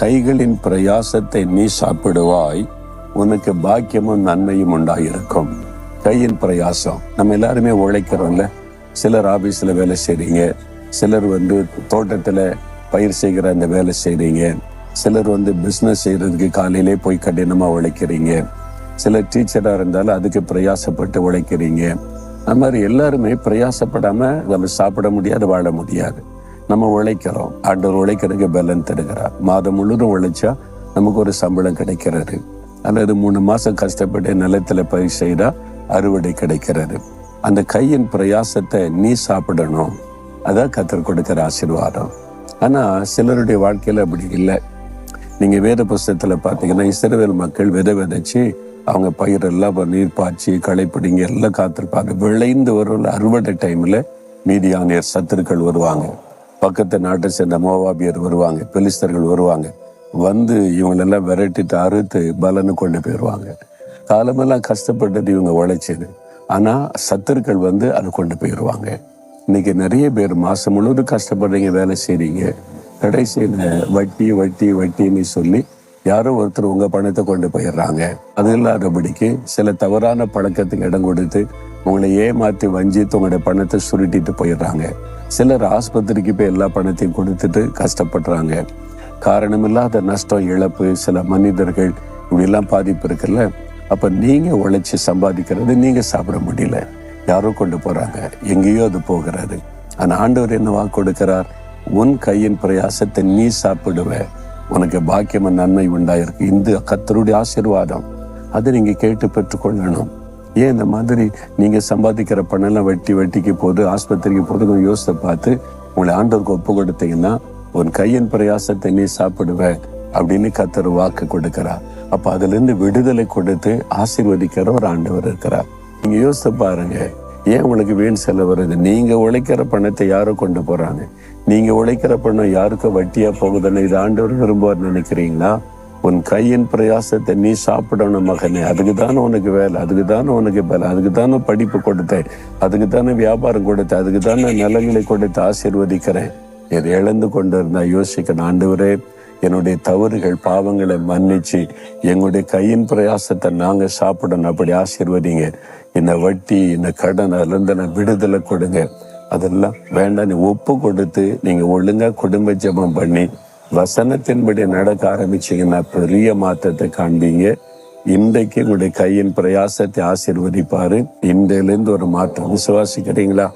கைகளின் பிரயாசத்தை நீ சாப்பிடுவாய் உனக்கு பாக்கியமும் நன்மையும் உண்டாயிருக்கும். கையின் பிரயாசம். நம்ம எல்லாருமே உழைக்கிறோம்ல. சிலர் ஆபீஸ்ல வேலை செய்றீங்க. சிலர் வந்து தோட்டத்துல பயிர் செய்கிற அந்த வேலை செய்றீங்க. சிலர் வந்து பிஸ்னஸ் செய்யறதுக்கு காலையிலே போய் கடினமா உழைக்கிறீங்க. சிலர் டீச்சரா இருந்தாலும் அதுக்கு பிரயாசப்பட்டு உழைக்கிறீங்க. அது மாதிரி எல்லாருமே பிரயாசப்படாம நம்ம சாப்பிட முடியாது வாழ முடியாது. நம்ம உழைக்கிறோம். ஆண்டவர் உழைக்கிறதுக்கு பலன் தருகிறார். மாதம் முழுதும் உழைச்சா நமக்கு ஒரு சம்பளம் கிடைக்கிறது. அல்லது மூணு மாசம் கஷ்டப்பட்டு நிலத்துல பயிர் செய்தா அறுவடை கிடைக்கிறது. அந்த கையின் பிரயாசத்தை நீ சாப்பிடணும். அதான் கத்தர் கொடுக்கிற ஆசீர்வாதம். ஆனா சிலருடைய வாழ்க்கையில அப்படி இல்லை. நீங்க வேத புஸ்தகத்துல பாத்தீங்கன்னா இஸ்ரவேல் மக்கள் விதை விதைச்சு அவங்க பயிரெல்லாம் நீர் பாய்ச்சி களை பிடிங்க எல்லாம் காத்திருப்பாங்க. விளைந்து வரும் அறுவடை டைம்ல மீதியானியர் சத்துருக்கள் வருவாங்க. பக்கத்து நாட்டை சேர்ந்த மோவாபியர் வருவாங்க பெலிஸ்தர்கள் வருவாங்க. வந்து இவங்களெல்லாம் விரட்டிட்டு அறுத்து பலனு கொண்டு போயிடுவாங்க காலமெல்லாம் கஷ்டப்பட்டது இவங்க உழைச்சது. ஆனால் சத்துருக்கள் வந்து அதை கொண்டு போயிடுவாங்க இன்னைக்கு நிறைய பேர் மாதம் முழுவதும் கஷ்டப்படுறீங்க வேலை செய்கிறீங்க கடைசியில் வட்டி வட்டி வட்டின்னு சொல்லி யாரோ ஒருத்தர் உங்கள் பணத்தை கொண்டு போயிடுறாங்க. அது இல்லாதபடிக்கு சில தவறான பழக்கத்துக்கு இடம் கொடுத்து உங்களை ஏமாற்றி வஞ்சித்து உங்களுடைய பணத்தை சுருட்டிட்டு போயிடுறாங்க. சிலர் ஆஸ்பத்திரிக்கு போய் எல்லா பணத்தையும் கொடுத்துட்டு கஷ்டப்படுறாங்க. காரணமில்லாத நஷ்டம் இழப்பு சில மனிதர்கள் இப்படிலாம் எல்லாம் பாதிப்பு இருக்குல்ல? அப்ப நீங்க உழைச்சி சம்பாதிக்கிறது நீங்க சாப்பிட முடியல. யாரோ கொண்டு போறாங்க. எங்கேயோ அது போகிறது. ஆனா ஆண்டவர் என்ன வாக்கு கொடுக்கிறார்? உன் கையின் பிரயாசத்தை நீ சாப்பிடுவ. உனக்கு பாக்கியமும் நன்மை உண்டாயிருக்கு. இந்த கத்தருடைய ஆசீர்வாதம். அதை நீங்க கேட்டு பெற்றுக்கொள்ளணும். ஏன் இந்த மாதிரி நீங்க சம்பாதிக்கிற பணம் எல்லாம் வெட்டி வெட்டிக்கு போது ஆஸ்பத்திரிக்கு போது கொஞ்சம் யோசித்து பார்த்து உங்களை ஆண்டவருக்கு ஒப்பு கொடுத்தீங்கன்னா உன் கையின் பிரயாசத்தை நீ சாப்பிடுவ அப்படின்னு கத்தர் வாக்கு கொடுக்கிறார். அப்ப அதுல இருந்து விடுதலை கொடுத்து ஆசீர்வதிக்கிற ஒரு ஆண்டவர் இருக்கிறார். நீங்க யோசித்து பாருங்க ஏன் உங்களுக்கு வீண் செலவு வருது? நீங்க உழைக்கிற பணத்தை யாரும் கொண்டு போறாங்க? நீங்க உழைக்கிற பணம் யாருக்கோ வட்டியா போகுதுன்னு இது ஆண்டவர் விரும்புவார் நினைக்கிறீங்களா? உன் கையின் பிரயாசத்தை நீ சாப்பிடணும் மகனே. அதுக்கு தானே உனக்கு வேலை. அதுக்கு தானே உனக்கு வேலை அதுக்கு தானே படிப்பு கொடுத்தேன். அதுக்கு தானே வியாபாரம் கொடுத்தேன். அதுக்கு தானே நிலங்களை கொடுத்து ஆசீர்வதிக்கிறேன். இதை இழந்து கொண்டு இருந்தா யோசிக்கணும். ஆண்டவரே என்னுடைய தவறுகள் பாவங்களை மன்னிச்சு எங்களுடைய கையின் பிரயாசத்தை நாங்கள் சாப்பிடணும். அப்படி ஆசீர்வதிங்க. இந்த வட்டி இந்த கடன் அதுல நான் விடுதலை கொடுங்க. அதெல்லாம் வேண்டாம். நீ ஒப்பு கொடுத்து நீங்கள் ஒழுங்காக குடும்ப ஜபம் பண்ணி வசனத்தின்படி நடக்க ஆரம்பிச்சீங்கன்னா பெரிய மாற்றத்தை காண்பீங்க. இன்றைக்கு உங்களுடைய கையின் பிரயாசத்தை ஆசிர்வதிப்பாரு. இன்றையிலிருந்து ஒரு மாற்றம். விசுவாசிக்கிறீங்களா?